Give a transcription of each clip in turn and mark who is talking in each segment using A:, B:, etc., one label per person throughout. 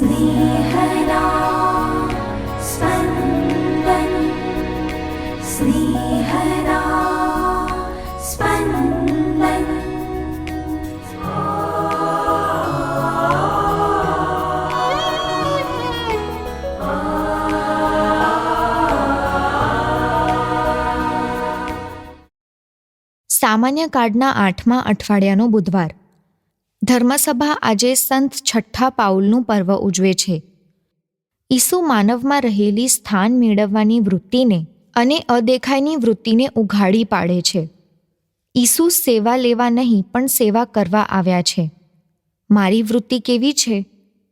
A: स्नेहदा स्पन्दन् स्नेहदा स्पन्दन्
B: સામાન્ય કાર્ડના આઠમા અઠવાડિયાનો બુધવાર ધર્મસભા આજે સંત છઠ્ઠા પાઉલનું પર્વ ઉજવે છે. ઈસુ માનવમાં રહેલી સ્થાન મેળવવાની વૃત્તિને અને અદેખાઈની વૃત્તિને ઉઘાડી પાડે છે. ઈસુ સેવા લેવા નહીં, પણ સેવા કરવા આવ્યા છે. મારી વૃત્તિ કેવી છે?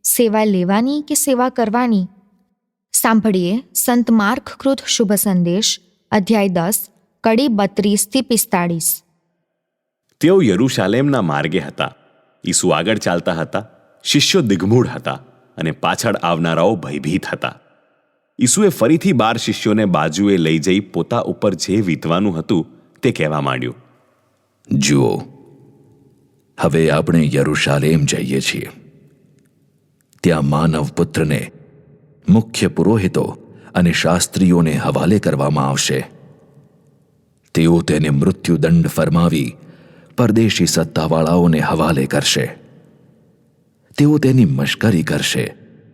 B: સેવા લેવાની કે સેવા કરવાની? સાંભળીએ સંત માર્કકૃત શુભ સંદેશ, અધ્યાય દસ, કડી બત્રીસથી પિસ્તાળીસ.
C: તેઓ યરૂશાલેમના માર્ગે હતા. ઈસુ આગળ ચાલતા હતા, શિષ્યો દિગ્મૂઢ હતા અને પાછળ આવનારાઓ ભયભીત હતા. ઈસુએ ફરીથી બાર શિષ્યોને બાજુએ લઈ જઈ પોતા ઉપર જે વીતવાનું હતું તે કહેવા માંડ્યું.
D: જુઓ, હવે આપણે યરુશાલેમ જઈએ છીએ. ત્યાં માનવ પુત્રને, મુખ્ય પુરોહિતો અને શાસ્ત્રીઓને હવાલે કરવામાં આવશે. તેઓ તેને મૃત્યુદંડ ફરમાવી પરદેશી સત્તાવાળાઓને હવાલે કરશે. તેઓ તેની મશ્કરી કરશે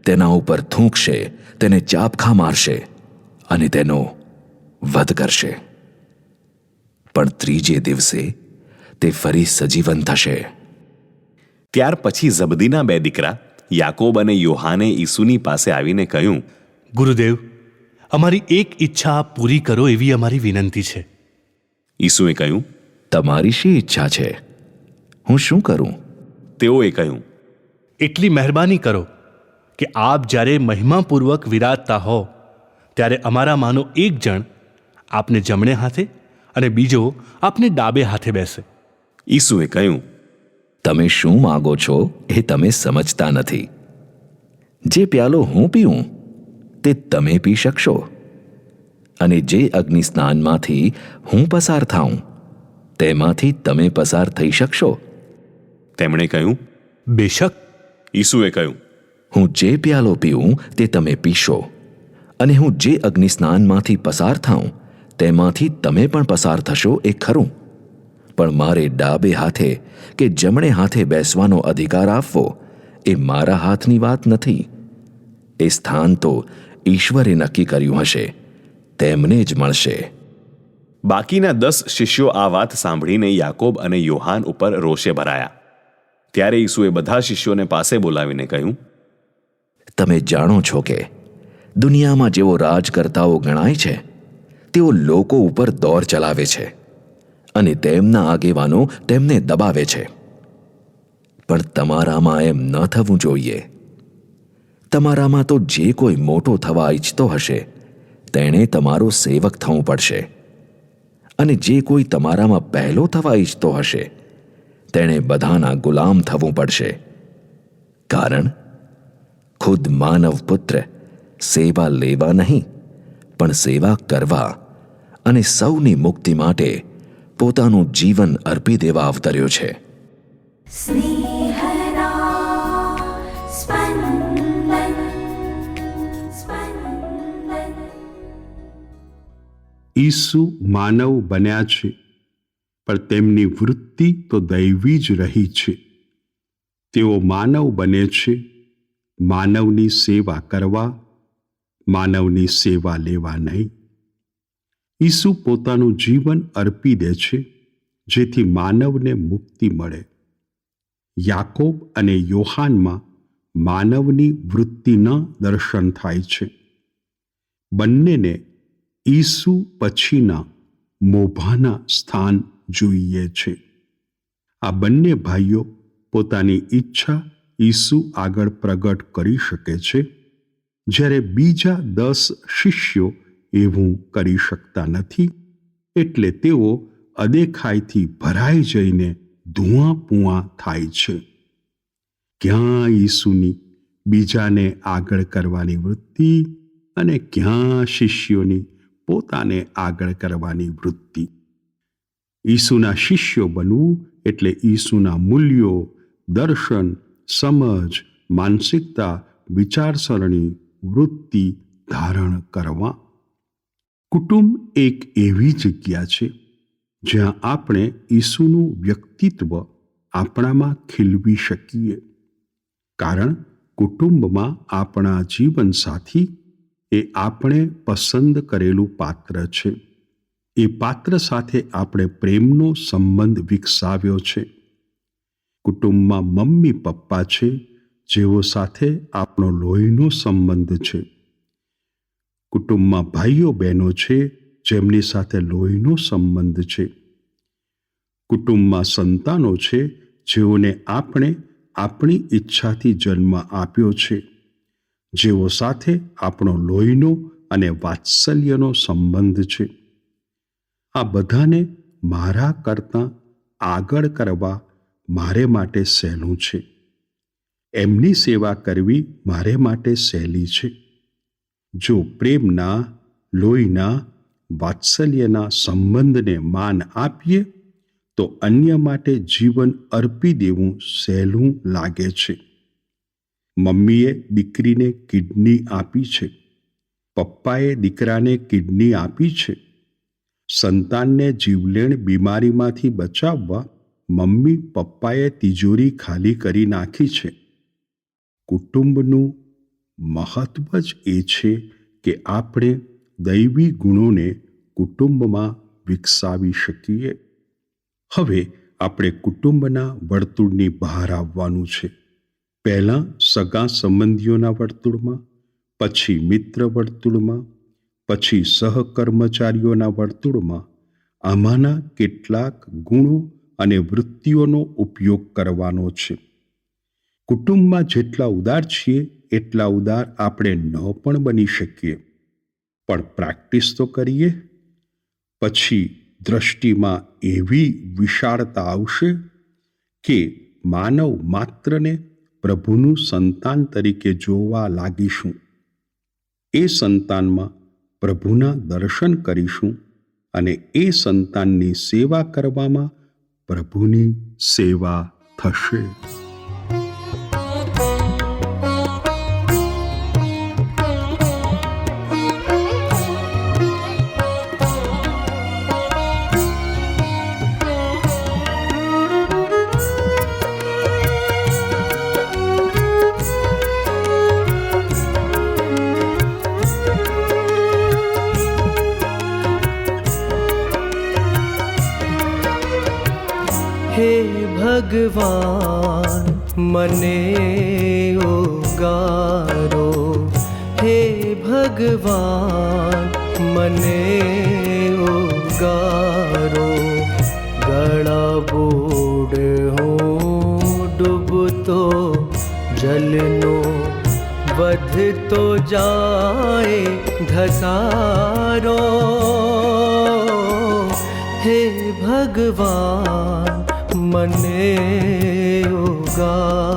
D: તેના ઉપર થૂંકશે તેને ચાપખા મારશે અને તેનો વધ કરશે. પણ ત્રીજે દિવસે તે ફરી સજીવન થશે.
C: ત્યાર પછી ઝબદીના બે દીકરા યાકોબ અને યોહાને ઈસુની પાસે આવીને કહ્યું
E: ગુરુદેવ અમારી એક ઈચ્છા પૂરી કરો એવી અમારી વિનંતી છે.
C: ઈસુએ કહ્યું
D: તમારી શી ઈચ્છા છે? હું શું કરું?
C: તેઓએ કહ્યું
E: એટલી મહેરબાની કરો કે આપ જ્યારે મહિમાપૂર્વક વિરાજતા હો ત્યારે અમારામાંનો એક જણ આપને જમણે હાથે અને બીજો આપને ડાબે હાથે બેસે.
C: ઈસુએ કહ્યું
D: તમે શું માગો છો એ તમે સમજતા નથી. જે પ્યાલો હું પીઉં તે તમે પી શકશો. અને જે અગ્નિ સ્નાનમાંથી હું પસાર થાઉં તેમાંથી તમે પસાર થઈ શકશો.
C: તેમણે કહ્યું
E: બેશક.
C: ઈસુએ કહ્યું
D: હું જે પ્યાલો પીઉં તે તમે પીશો અને હું જે અગ્નિ સ્નાનમાંથી પસાર થાઉં તેમાંથી તમે પણ પસાર થશો એ ખરું. પણ મારે ડાબે હાથે કે જમણે હાથે બેસવાનો અધિકાર આપવો એ મારા હાથની વાત નથી. એ સ્થાન તો ઈશ્વરે નક્કી કર્યું હશે. તેમને જ મળશે.
C: બાકીના દસ શિષ્યો આ વાત સાંભળીને યાકોબ અને યોહાન ઉપર રોષે ભરાયા. ત્યારે ઈસુએ બધા શિષ્યોને પાસે બોલાવીને કહ્યું,
D: તમે જાણો છો કે દુનિયામાં જેઓ રાજકર્તાઓ ગણાય છે, તેઓ લોકો ઉપર દોર ચલાવે છે અને તેમના આગેવાનો તેમને દબાવે છે. પણ તમારામાં એમ ન થવું જોઈએ. તમારામાં તો જે કોઈ મોટો થવા ઈચ્છતો હશે, તેણે તમારો સેવક થવું પડશે. અને જે કોઈ તમારામાં પહેલો થવા ઈચ્છતો હશે, તેણે બધાના ગુલામ થવું પડશે. કારણ, ખુદ માનવ પુત્ર સેવા લેવા નહીં, પણ સેવા કરવા અને સૌની મુક્તિ માટે પોતાનું જીવન અર્પી દેવા અવતર્યો છે.
A: સ્નેહ
F: ઈસુ માનવ બન્યા છે, પણ તેમની વૃત્તિ તો દૈવી જ રહી છે. તેઓ માનવ બને છે, માનવની સેવા કરવા, માનવની સેવા લેવા નહીં. ઈસુ પોતાનું જીવન અર્પી દે છે, જેથી માનવને મુક્તિ મળે. યાકોબ અને યોહાનમાં માનવની વૃત્તિના દર્શન થાય છે. બંનેને ઈસુ પછીના મોભાના સ્થાન જોઈએ છે. આ બંને ભાઈઓ પોતાની ઈચ્છા ઈસુ આગળ પ્રગટ કરી શકે છે, જ્યારે બીજા દસ શિષ્યો એવું કરી શકતા નથી, એટલે તેઓ અદેખાઈથી ભરાઈ જઈને ધુઆપુઆ થાય છે. ક્યાં ઈસુની બીજાને આગળ કરવાની વૃત્તિ અને ક્યાં શિષ્યોની પોતાને આગળ કરવાની વૃત્તિ. ઈસુના શિષ્યો બનવું એટલે ઈસુના મૂલ્યો, દર્શન, સમજ, માનસિકતા, વિચારસરણી, વૃત્તિ ધારણ કરવા. કુટુંબ એક એવી જગ્યા છે જ્યાં આપણે ઈસુનું વ્યક્તિત્વ આપણામાં ખીલવી શકીએ. કારણ કુટુંબમાં આપણા જીવનસાથી એ આપણે પસંદ કરેલું પાત્ર છે. એ પાત્ર સાથે આપણે પ્રેમનો સંબંધ વિકસાવ્યો છે. કુટુંબમાં મમ્મી પપ્પા છે, જેઓ સાથે આપણો લોહીનો સંબંધ છે. કુટુંબમાં ભાઈઓ બહેનો છે, જેમની સાથે લોહીનો સંબંધ છે. કુટુંબમાં સંતાનો છે, જેઓને આપણે આપણી ઈચ્છાથી જન્મ આપ્યો છે. જેઓ સાથે આપણો લોહીનો અને વાત્સલ્યનો સંબંધ છે. આ બધાને મારા કરતાં આગળ કરવા મારે માટે સહેલું છે. એમની સેવા કરવી મારે માટે સહેલી છે. જો પ્રેમના, લોહીના, વાત્સલ્યના સંબંધને માન આપીએ, તો અન્ય માટે જીવન અર્પી દેવું સહેલું લાગે છે. મમ્મીએ દીકરીને કિડની આપી છે. પપ્પાએ દીકરાને કિડની આપી છે. સંતાનને જીવલેણ બીમારીમાંથી બચાવવા મમ્મી પપ્પાએ તિજોરી ખાલી કરી નાખી છે. કુટુંબનું મહત્વ જ એ છે કે આપણે દૈવી ગુણોને કુટુંબમાં વિકસાવી શકીએ. હવે આપણે કુટુંબના વર્તુળની બહાર આવવાનું છે. પહેલાં સગા સંબંધીઓના વર્તુળમાં, પછી મિત્ર વર્તુળમાં, પછી સહકર્મચારીઓના વર્તુળમાં આમાંના કેટલાક ગુણો અને વૃત્તિઓનો ઉપયોગ કરવાનો છે. કુટુંબમાં જેટલા ઉદાર છીએ, એટલા ઉદાર આપણે ન પણ બની શકીએ. પણ પ્રેક્ટિસ તો કરીએ. પછી દ્રષ્ટિમાં એવી વિશાળતા આવશે કે માનવ માત્રને પ્રભુનું સંતાન તરીકે જોવા લાગીશું. એ સંતાનમાં પ્રભુના દર્શન કરીશું અને એ સંતાનની સેવા કરવામાં પ્રભુની સેવા થશે.
G: ભગવાન મને ઉગારો હે ભગવાન મને ઉગારો ગળા બોડ હું ડૂબતો, જલનો વધતો જાય ઘસારો હે ભગવાન મને ઉગારો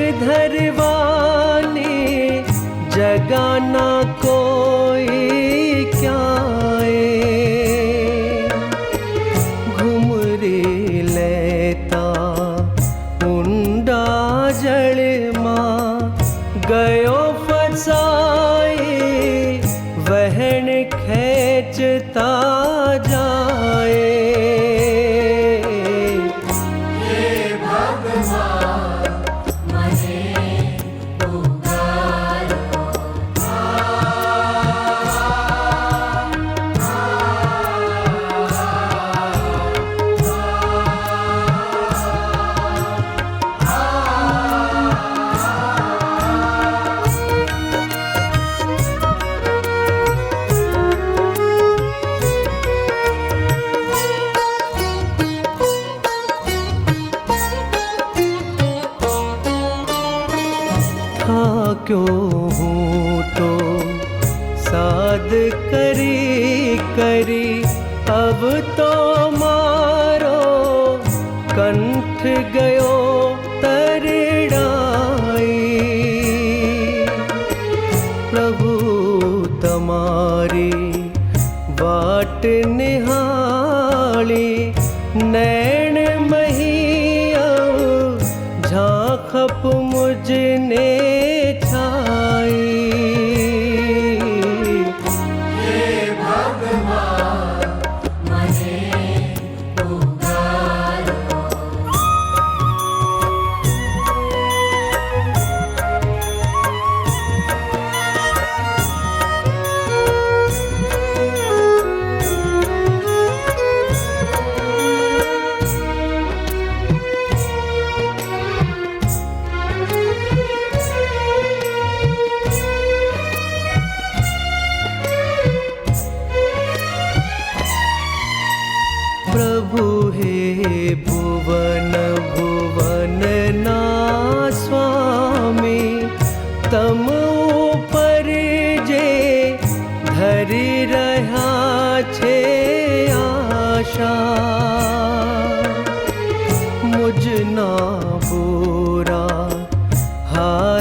G: પગ ધરવાની જગાના કોઈ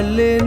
G: vale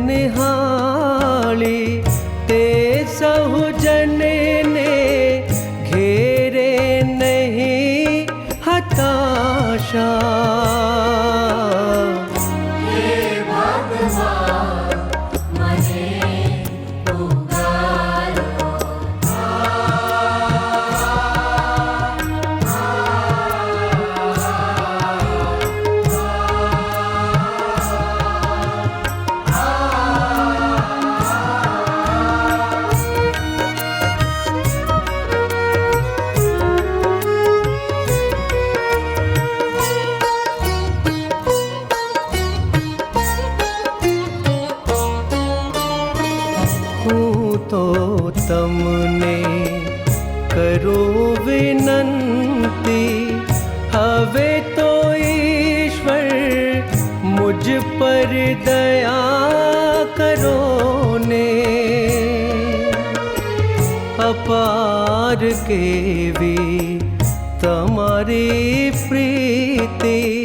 G: ને કરો વિનંતી હવે તો ઈશ્વર મુજ પર દયા કરો ને અપાર કેવી તમારી પ્રીતિ